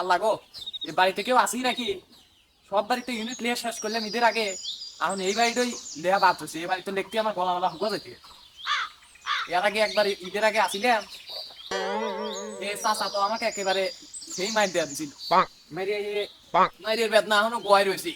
আল্লাহ গো এই বাড়িতে কেউ আসি নাকি? সব বাড়িতে ইউনিট লিয়ে শেষ করলাম ঈদের আগে। এখন এই বাড়িটাই লেয়া বাদ হচ্ছে এই বাড়িতে লিখতে আমার গলা গলা হুকা যেতে এর আগে একবার ঈদের আগে আসিলাম। এ চাচা তো আমাকে একেবারে সেই মাইর দেওয়া দিছিল। মেরে মাইরের বেদনা এখনও গোয়াই রয়েছি।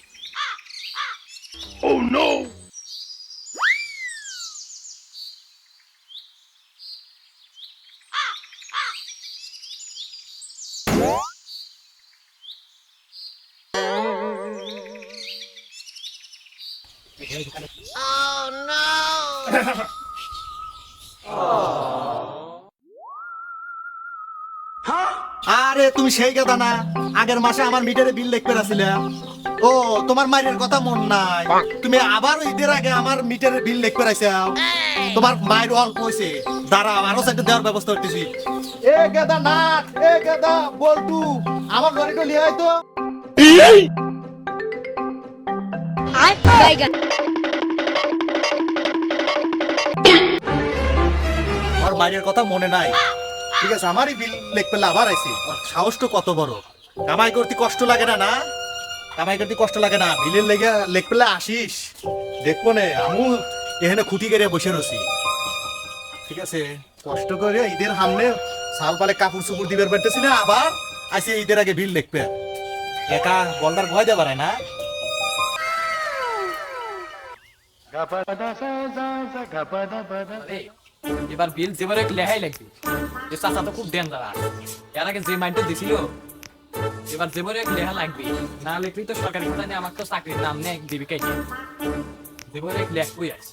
আরে তুমি সেই কথা না। আগের মাসে আমার মিটারে বিল দেখতে আসছিলে ও তোমার মায়ের কথা মন নাই। তুমি আবার ঈদের আগে আমার মিটারের বিল দেখতে আইসাও তোমার মায়ের অল্প হয়েছে দাঁড়া আরও সাইডে দেওয়ার ব্যবস্থা করতেছি। এ গেদা নাট এ গেদা বলটু আমার গাড়িটা লিয়ে তো। I Baigan. আমার মায়ের কথা মনে নাই। ঠিক আছে, আমারই বিল লেখ পেলে আবার ওর সাহস তো কত বড়। কামাই করতে কষ্ট লাগে না না? কামাই করতে কষ্ট লাগে না। বিলের লেগে লেখ পেলে আসিস। দেখব নে, আমু এখানে খুঁটি কেড়ে বসে রয়েছি ঠিক আছে, কষ্ট করে ঈদের সামনে সাল পালে কাপড় চুপুর দিবার পারতেছি না, আবার আইসি ঈদের আগে বিল লিখবে একা বলদার ভয় যাবার না। এবার বিল যেবারে লেহাই লাগবে এ চাচা তো খুব ডেঞ্জার এর আগে যে মাইন্ডটা দিছিল এবার যেবারে লেহা লাগবে না লিখলেই তো সরকারি কথা আমার তো চাকরির নাম নেই দিবি কে যেবারে লেখবই আছে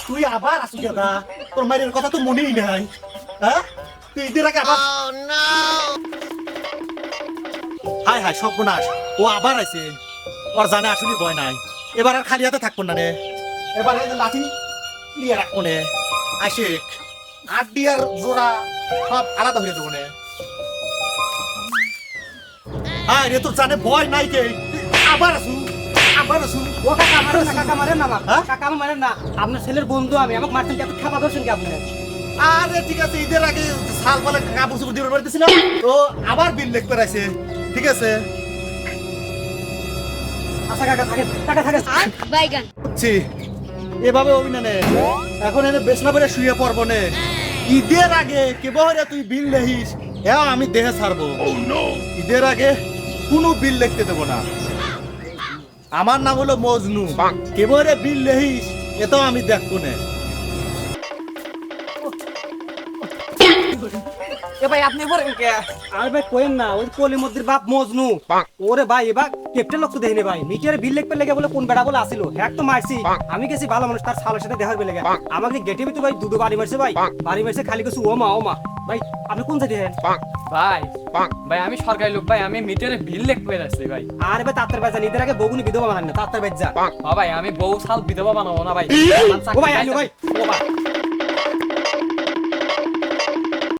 তুই আবার আসি দাদা তোর মায়ের কথা তো মনেই নাই হ্যাঁ তুই আগে আবার হাই হাই সব নাশ ও আবার আছে ওর জানে আসলে ভয় নাই। এবার আর খালি হাতে থাকব না রে এবার লাঠি নিয়ে রাখব নে। আশিক আড্ডি আর জোড়া সব আলাদা হয়ে দেবো নে। আয় রে তোর জানে ভয় নাই কে? আবার আসু আবার আসু। ও কাকা মারেন না কাকা মারেন না হ্যাঁ? কাকা মারেন না। আপনার ছেলের বন্ধু আমি আমাকে মারছেন কি আপনি খাপা ধরছেন কি আপনি আরে ঠিক আছে ঈদের আগে সাল বলে কাপড় চোপড় দিবার পারতেছিলাম তো আবার বিল লিখতে রাখছে ঠিক আছে। আচ্ছা এভাবে নে। এখন এনে করে শুয়ে পড়ব নে। ঈদের আগে কেবল তুই বিল লেহিস হ্যাঁ আমি দেহে ছাড়বো। ঈদের আগে কোনো বিল লিখতে দেবো না। আমার নাম হলো মজনু। কেবল বিল লেহিস এটাও আমি দেখব না। এ ভাই আপনি বলেন কে? আরে ভাই কোয়েন না ওই কলি মদ্দির বাপ মজনু। ওরে ভাই এবার কেপটে দেখিনি ভাই। মিটারে বিল লেগে বলে কোন বেড়া বলে আসিল। হ্যাক তো মারছি। আমি গেছি ভালো মানুষ তার সালের সাথে দেখার বেলে আমাকে গেটে ভিতরে ভাই দুটো বাড়ি মারছে ভাই। বাড়ি মারছে খালি কিছু ও মা ও মা ভাই আপনি কোন হেন ভাই ভাই আমি সরকারি লোক ভাই আমি মিটারে বিল লিখতে ভাই। আরে ভাই তাত্তার বাজা ঈদের আগে বগুনি বিধবা বানান না তাত্তার বাজা ও ভাই আমি বউ সাল বিধবা বানাবো না ভাই। ও ভাই ভাই। ও ভাই।